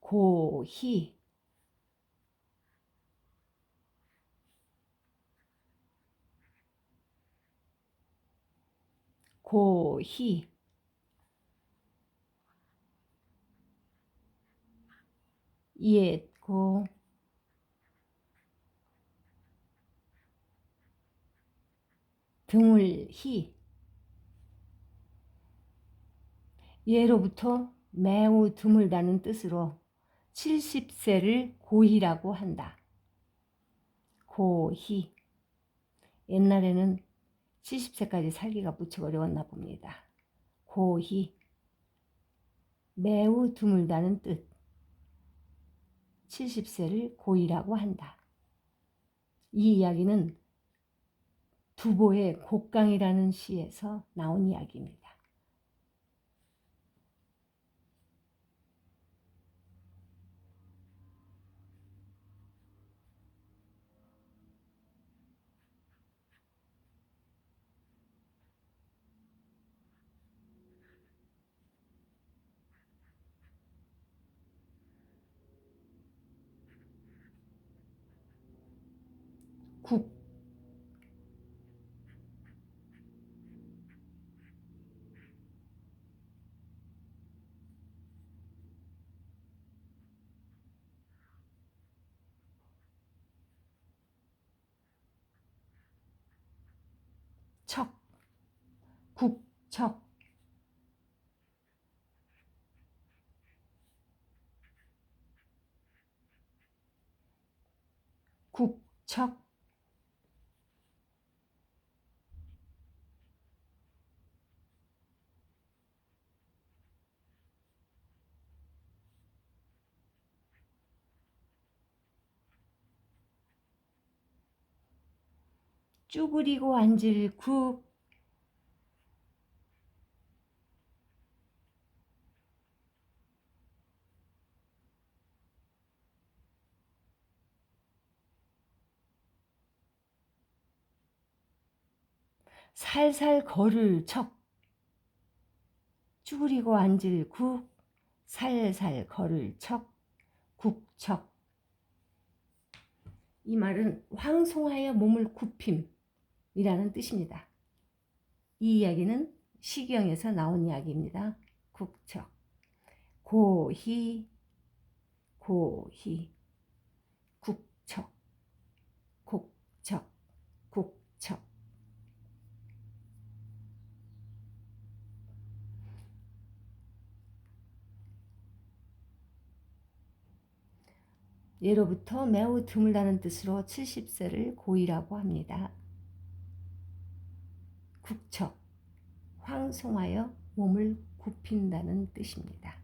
고, 희, 고희, 고희, 옛고, 드물희, 예로부터 매우 드물다는 뜻으로 70세를 고희라고 한다. 고희. 옛날에는 70세까지 살기가 무척 어려웠나 봅니다. 고희. 매우 드물다는 뜻. 70세를 고희라고 한다. 이 이야기는 두보의 곡강이라는 시에서 나온 이야기입니다. 국 척 국척. 국척 쭈그리고 앉을 국 살살 걸을 척. 쭈그리고 앉을 국 살살 걸을 척. 국척. 이 말은 황송하여 몸을 굽힘 이라는 뜻입니다. 이 이야기는 시경에서 나온 이야기입니다. 국척 고희 고희 국척 국척 국척 예로부터 매우 드물다는 뜻으로 70세를 고이라고 합니다. 국척, 황송하여 몸을 굽힌다는 뜻입니다.